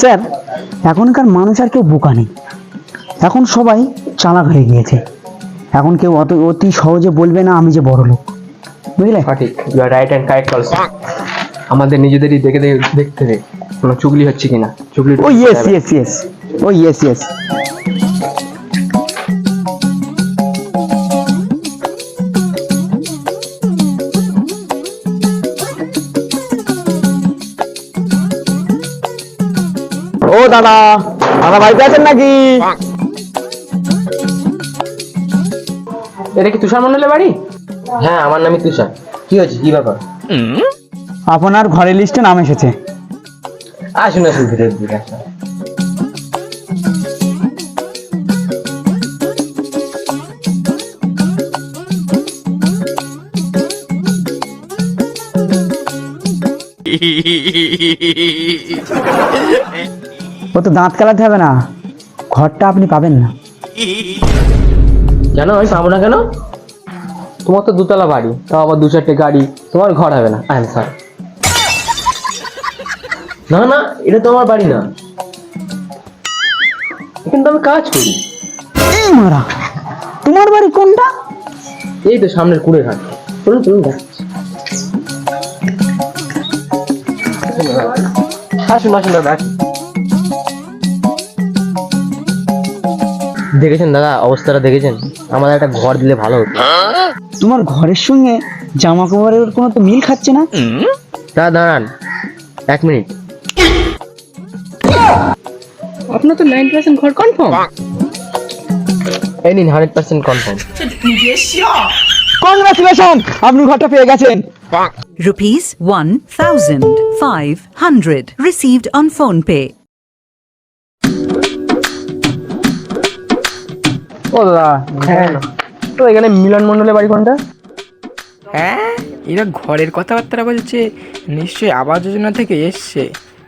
Sir এখনকার মানুষ আর কেউ বোকা নেই। এখন সবাই চালাক হয়ে গিয়েছে। এখন কেউ অত অতি সহজে বলবে না আমি যে বড় লোক। বুঝলে? সঠিক। You are right and correct also আমাদের নিজেদেরই দেখে দেখে দেখতে হবে। কোনো চুগলি হচ্ছে কিনা? চুগলি ও ইয়েস ইয়েস ইয়েস ও ইয়েস ইয়েস দাদা। দাদা বাড়িতে আছেন নাকি? এটা কি তুষার মন্ডলের বাড়ি? হ্যাঁ আমার নামই তুষার। কি হয়েছে? কি ব্যাপার? আপনার ঘরের লিস্টে নাম এসেছে। আসুন আসুন ধীরে আসুন। ও তো দাঁত কালাতে হবে না। ঘরটা আপনি পাবেন না। কেন আমি পাবো না কেন? তোমার তো দুতলা বাড়ি তাও আবার দু চারটে গাড়ি তোমার ঘর হবে না। আই এম সরি না না এটা তো আমার বাড়ি না। এখানে তো আমি কাজ করি। মারা তোমার বাড়ি কোনটা? এই তো সামনের কুড়ে ঘাট। চলুন চলুন আসুন আসুন দাদা দেখেছেন দাদা অবস্থাটা দেখেছেন? আমাদের একটা ঘর দিলে ভালো হতো। তোমার ঘরের সঙ্গে জামা কাপড়ের কোনো তো মিল খাচ্ছে না? দাদা দাঁড়ান এক মিনিট। আপনার তো নাইন পার্সেন্ট ঘর কনফার্ম এই নিন হান্ড্রেড পার্সেন্ট কনফার্ম কনগ্রাচুলেশন আপনি ঘরটা পেয়ে গেছেন। Rupees 1,500 received on PhonePe. ও দাদা হ্যাঁ। তো এখানে মিলন মণ্ডলের বাড়ি কোনটা? হ্যাঁ এরা ঘরের কথাবার্তা বলছে। নিশ্চয়ই আবাস যোজনা থেকে এসছে।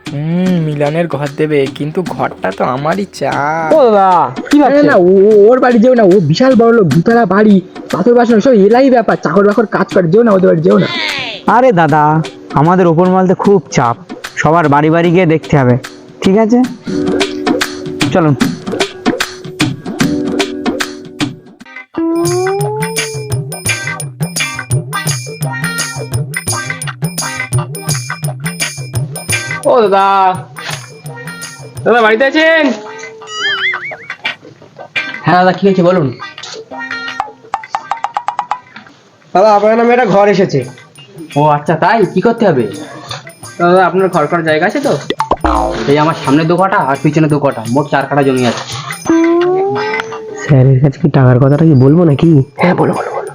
হুম মিলনের ঘর দেবে কিন্তু ঘরটা তো আমারই চা ও দাদা কি না ও ওর বাড়ি যেও না ও বিশাল বড় লোক দুতলা বাড়ি পাথর বাসন সব এলাই ব্যাপার চাকর বাকর কাজ করে যেও না ওদের বাড়ি যেও না। আরে দাদা আমাদের ওপর মালতে খুব চাপ সবার বাড়ি বাড়ি গিয়ে দেখতে হবে ঠিক আছে? চলুন। ও দাদা। দাদা বাড়িতে আছেন? হ্যাঁ দাদা কি হয়েছে বলুন। দাদা আপনার নামে একটা ঘর এসেছে। ও আচ্ছা তাই? কি করতে হবে? দাদা আপনার ঘর করার জায়গা আছে তো? এই আমার সামনে দু কাটা আর পিছনে দু কাটা মোট চার কাটা জমি আছে। স্যারের কাছে কি টাকার কথাটা কি বলব নাকি? হ্যাঁ বলো বলো বলো।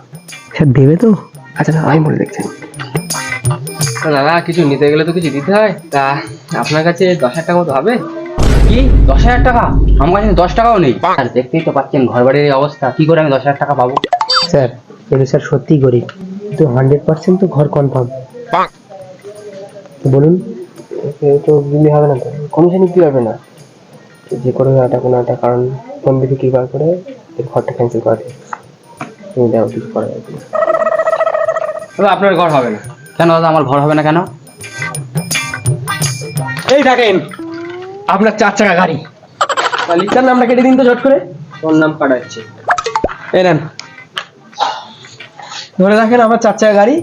স্যার দেবে তো? আচ্ছা দাদা আমি বলে দেখছি। দাদা কিছু নিতে গেলে তো কিছু দিতে হয়। তা আপনার কাছে দশ হাজার টাকা মতো হবে? কি? দশ হাজার টাকা? আমার কাছে দশ টাকাও নেই। আর দেখতেই তো পাচ্ছেন ঘর বাড়ির অবস্থা। কি করে আমি দশ হাজার টাকা পাবো? স্যার এটা স্যার সত্যিই গরিব। কিন্তু হান্ড্রেড পার্সেন্ট তো ঘর কনফার্ম বলুন তো দিলে হবে না তো? কমিশন কি হবে না। যে কোনো একটা কোনো একটা কারণ ফোন দেখে কি বার করে এর ঘরটা ক্যান্সেল করে তুমি দাও কিছু করা যাবে আপনার ঘর হবে না। কেন দাদা আমার ঘর হবে না কেন? এই থাকেন আপনার চার চাকা গাড়ি। লিখার নামটা কেটে দিন তো ঝট করে। ওর নাম কাটাচ্ছে এই নেন। ধরে রাখেন আমার চার চাকা গাড়ি।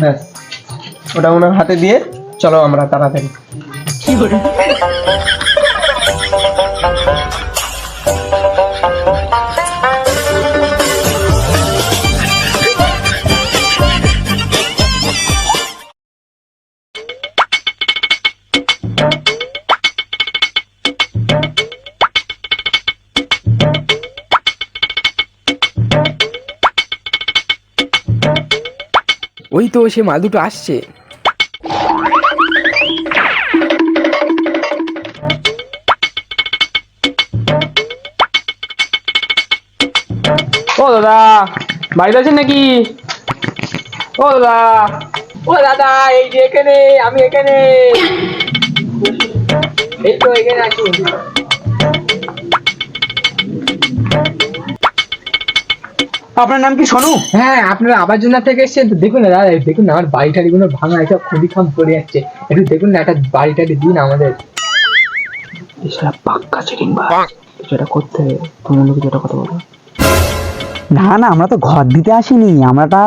ব্যাস ওটা ওনার হাতে দিয়ে চলো আমরা তাড়াতাড়ি। ওই তো সে মাল দুটো আসছে। ও দাদা, বাড়িতে আছেন নাকি? ও দাদা ও দাদা, এই যে এখানে, আমি এখানে। এই তো এখানে আছি। আপনার নাম কি সোনু? হ্যাঁ আপনারা আবার জন্য থেকে এসেছেন তো দেখুন না দাদা দেখুন না আমার বাড়ি টাড়ি গুলো ভাঙা এটা খুবই খাম পড়ে যাচ্ছে। একটু দেখুন না একটা বাড়ি টাড়ি দিন আমাদের। পাক্কা চিটিং বা করতে হবে। তুমি অন্য কিছু কথা বলো। না না আমরা তো ঘর দিতে আসিনি। আমরা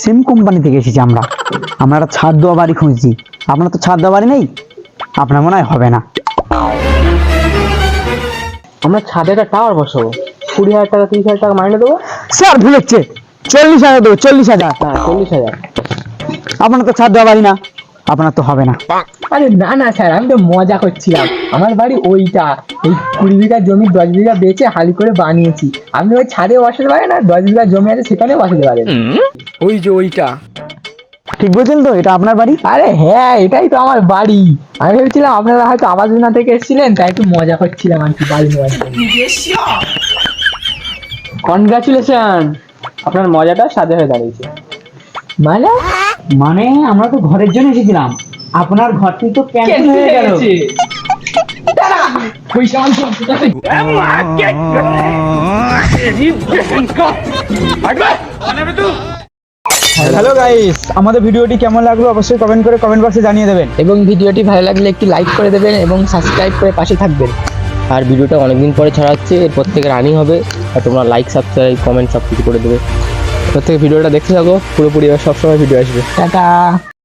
সিম কোম্পানি থেকে এসেছি আমরা। আমরা একটা ছাদ দেওয়া বাড়ি খুঁজছি। আপনার তো ছাদ দেওয়া বাড়ি নেই? আপনার মনে হয় হবে না। আমরা ছাদে একটা টাওয়ার বসাবো। কুড়ি হাজার টাকা তিরিশ হাজার টাকা মাইনে দেবো। স্যার ভুল হচ্ছে চল্লিশ হাজার দেবো চল্লিশ হাজার। হ্যাঁ চল্লিশ হাজার। আপনার তো ছাদ দেওয়া বাড়ি না। আপনার তো হবে না। আরে না না স্যার আমি তো মজা করছিলাম। আমার বাড়ি ওইটা। এই কুড়ি বিঘা জমি দশ বিঘা বেচে হালি করে বানিয়েছি। আপনি ওই ছাদে বসাতে পারেন আর দশ বিঘা জমি আছে সেখানে বসাতে পারেন। ওই যে ওইটা। ঠিক বলছেন তো এটা আপনার বাড়ি? আরে হ্যাঁ এটাই তো আমার বাড়ি। আমি ভেবেছিলাম আপনারা হয়তো আবাস যোজনা থেকে এসেছিলেন তাই একটু মজা করছিলাম আর কি বাড়ি নেওয়ার কনগ্রাচুলেশন আপনার মজাটা সাজা হয়ে দাঁড়িয়েছে। মানে মানে আমরা তো ঘরের জন্য এসেছিলাম। আপনার ঘরটি তো ক্যান্সেল হয়ে গেল। হ্যালো গাইস আমাদের ভিডিওটি কেমন লাগল অবশ্যই কমেন্ট করে কমেন্ট বক্সে জানিয়ে দেবেন। এবং ভিডিওটি ভালো লাগলে একটি লাইক করে দেবেন এবং সাবস্ক্রাইব করে পাশে থাকবেন। আর ভিডিওটা অনেকদিন পরে ছাড়া হচ্ছে এরপর থেকে রানিং হবে। আর তোমরা লাইক সাবস্ক্রাইব কমেন্ট সব কিছু করে দেবে। প্রত্যেক থেকে ভিডিওটা দেখতে থাকো, পুরোপুরি সবসময় ভিডিও আসবে। টাটা।